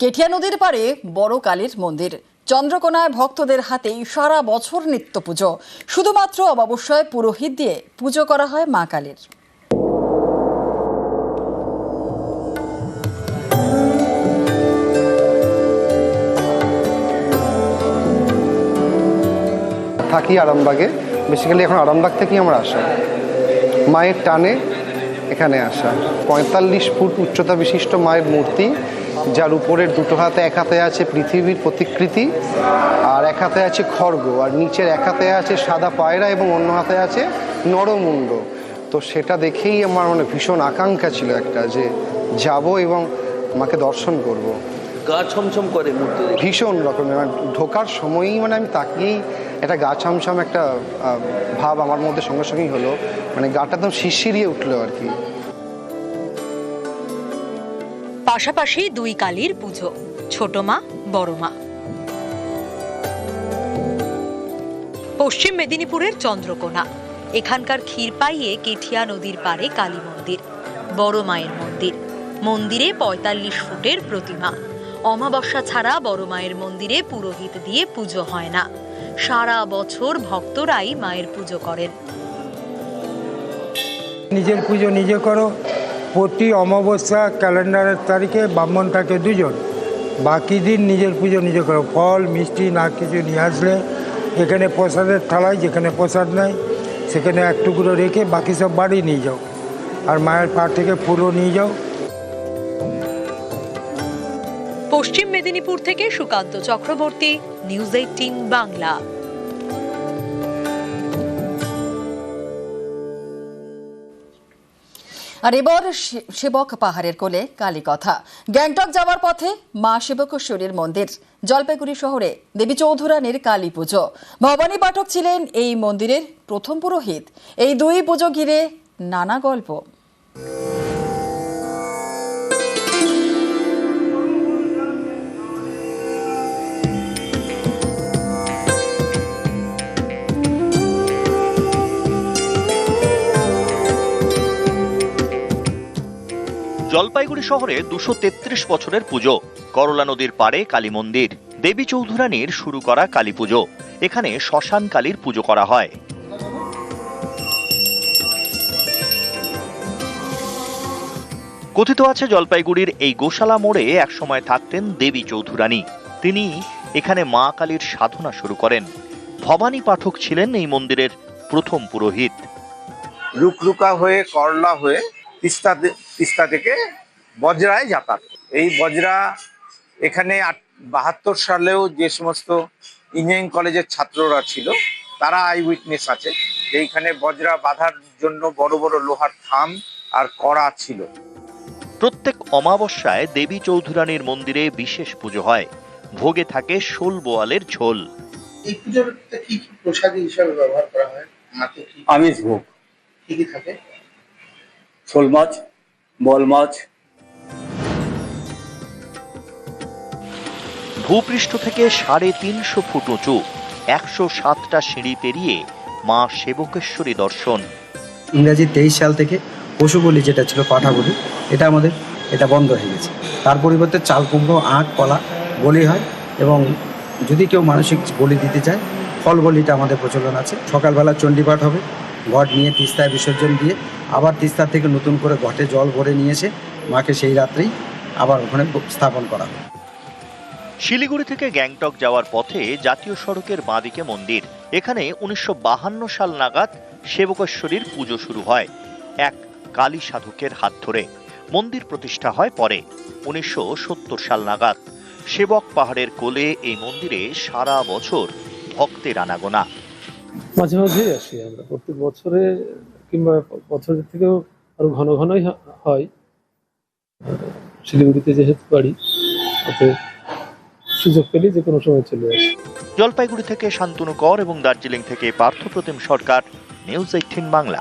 কেঠিয়া নদীর পারে বড় কালীর মন্দির। চন্দ্রকোনায় ভক্তদের হাতেই সারা বছর নিত্য পুজো। শুধুমাত্র অমাবস্যায় পুরোহিত দিয়ে পুজো করা হয় মা কালীর। থাকি আরামবাগে। বেসিক্যালি এখন আরামবাগ থেকেই আমরা আসা। মায়ের টানে এখানে আসা। পঁয়তাল্লিশ ফুট উচ্চতা বিশিষ্ট মায়ের মূর্তি। যার উপরের দুটো হাতে এক হাতে আছে পৃথিবীর প্রতিকৃতি আর এক হাতে আছে খড়গ আর নিচের এক হাতে আছে সাদা পায়রা এবং অন্য হাতে আছে নরমুণ্ড তো সেটা দেখেই আমার মানে ভীষণ আকাঙ্ক্ষা ছিল একটা যে যাব এবং মাকে দর্শন করব। গা ছমছম করে মূর্তি ভীষণ রকমের মানে ঢোকার সময়ই মানে আমি তাকিয়েই একটা গা ছমছম একটা ভাব আমার মধ্যে সঙ্গে সঙ্গেই হলো। মানে গাটা একদম শিরশিরিয়ে উঠল আর কি। পাশাপাশি দুই কালীর পুজো, ছোট মা, বড় মা। পশ্চিম মেদিনীপুরের চন্দ্রকোনা, এখানকার ক্ষীরপাইয়ে কেঠিয়া নদীর পাড়ে কালী মন্দির, বড় মায়ের মন্দির। মন্দিরে পঁয়তাল্লিশ ফুটের প্রতিমা। অমাবস্যা ছাড়া বড় মায়ের মন্দিরে পুরোহিত দিয়ে পুজো হয় না। সারা বছর ভক্তরাই মায়ের পুজো করেন। নিজের পুজো নিজে করো প্রতি অমাবস্যা ক্যালেন্ডারের তারিখে ব্রাহ্মণ থাকে দুজন। বাকি দিন নিজের পুজো নিজে করো। ফল, মিষ্টি, না কিছু নিয়ে আসলে এখানে প্রসাদের থালায়, যেখানে প্রসাদ নেয়, সেখানে এক টুকরো রেখে বাকি সব বাড়ি নিয়ে যাও। আর মায়ের পা থেকে ফুলও নিয়ে যাও। পশ্চিম মেদিনীপুর থেকে সুকান্ত চক্রবর্তী, নিউজ এইটিন বাংলা। আর এবার সেবক পাহাড়ের কোলে কালী কথা। গ্যাংটক যাওয়ার পথে মা সেবকেশ্বরীর মন্দির, জলপাইগুড়ি শহরে দেবী চৌধুরানীর কালী পুজো। ভবানী পাঠক ছিলেন এই মন্দিরের প্রথম পুরোহিত। এই দুই পুজো ঘিরে নানা গল্প। জলপাইগুড়ি শহরে দুশো তেত্রিশ বছরের পুজো। করলা নদীর পাড়ে কালী মন্দির। দেবী চৌধুরানীর শুরু করা কালী পুজো। এখানে শ্মশান কালীর পুজো করা হয়। কথিত আছে, জলপাইগুড়ির এই গোশালা মোড়ে একসময় থাকতেন দেবী চৌধুরানী। তিনি এখানে মা কালীর সাধনা শুরু করেন। ভবানী পাঠক ছিলেন এই মন্দিরের প্রথম পুরোহিত। রুকরুকা হয়ে, করলা হয়ে তিস্তা তিস্তা থেকে বজরায় যাতায়াত। এই বজরা এখানে বাহাত্তর সালেও যে সমস্ত ইঞ্জিনিয়ারিং কলেজের ছাত্ররা ছিল তারা আই উইটনেস আছে যে এইখানে বজরা বাঁধার জন্য বড় বড় লোহার থাম আর কড়া ছিল। প্রত্যেক অমাবস্যায় দেবী চৌধুরানীর মন্দিরে বিশেষ পুজো হয়। ভোগে থাকে শোল বোয়ালের ঝোল। এই পুজোতে কি কি প্রসাদী হিসাবে ব্যবহার করা হয়? আমিষ ভোগ। কি কি থাকে? শোল মাছ বল মাছ। ভূপৃষ্ঠ থেকে সাড়ে তিনশো ফুট উঁচু একশো সাতটা সিঁড়ি পেরিয়ে মা সেবকেশ্বরী দর্শন। ইংরাজি তেইশ সাল থেকে পশু বলি যেটা ছিল পাঠা বলি এটা আমাদের এটা বন্ধ হয়ে গেছে। তার পরিবর্তে চাল কুমড়ো আখ কলা বলি হয় এবং যদি কেউ মানসিক বলি দিতে চায় ফল বলিটা আমাদের প্রচলন আছে। সকালবেলা চণ্ডীপাঠ হবে ঘট নিয়ে তিস্তায় বিসর্জন দিয়ে আবার তিস্তা থেকে নতুন করে ঘটে জল ভরে নিয়েছে। মাকে সেই রাত্রেই আবার ওখানে স্থাপন করা হয়। শিলিগুড়ি থেকে গ্যাংটক যাওয়ার পথে জাতীয় সড়কের বাঁদিকে মন্দির। এখানে উনিশশো বাহান্ন সাল নাগাদ সেবকেশ্বরীর পুজো শুরু হয়। এক কালী সাধকের হাত ধরে। মন্দির প্রতিষ্ঠা হয় পরে উনিশশো সত্তর সাল নাগাদ। সেবক পাহাড়ের কোলে এই মন্দিরে সারা বছর ভক্তের আনাগোনা। মাঝে মাঝেই আসি আমরা। প্রত্যেক বছরে কিংবা বছরের থেকেও আরও ঘন ঘনই হয়। শিলিগুড়িতে যেহেতু বাড়ি ওতে সুযোগ পেলে যে কোনো সময় চলে আসে। জলপাইগুড়ি থেকে শান্তনু কর এবং দার্জিলিং থেকে পার্থপ্রতিম সরকার, নিউজ এইটিন বাংলা।